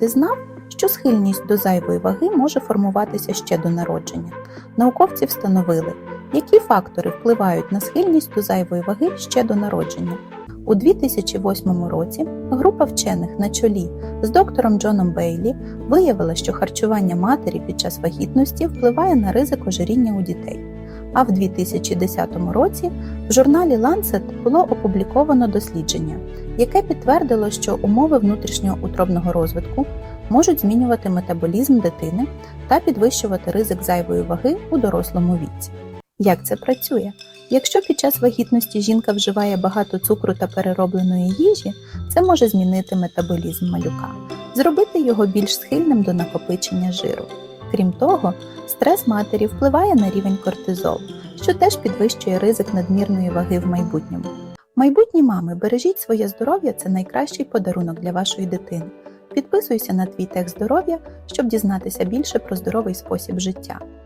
ти знав, що схильність до зайвої ваги може формуватися ще до народження? Науковці встановили, які фактори впливають на схильність до зайвої ваги ще до народження. У 2008 році група вчених на чолі з доктором Джоном Бейлі виявила, що харчування матері під час вагітності впливає на ризик ожиріння у дітей. А в 2010 році в журналі Lancet було опубліковано дослідження, яке підтвердило, що умови внутрішнього утробного розвитку можуть змінювати метаболізм дитини та підвищувати ризик зайвої ваги у дорослому віці. Як це працює? Якщо під час вагітності жінка вживає багато цукру та переробленої їжі, це може змінити метаболізм малюка, зробити його більш схильним до накопичення жиру. Крім того, стрес матері впливає на рівень кортизолу, що теж підвищує ризик надмірної ваги в майбутньому. Майбутні мами, бережіть своє здоров'я це найкращий подарунок для вашої дитини. Підписуйся на твій тех здоров'я, щоб дізнатися більше про здоровий спосіб життя.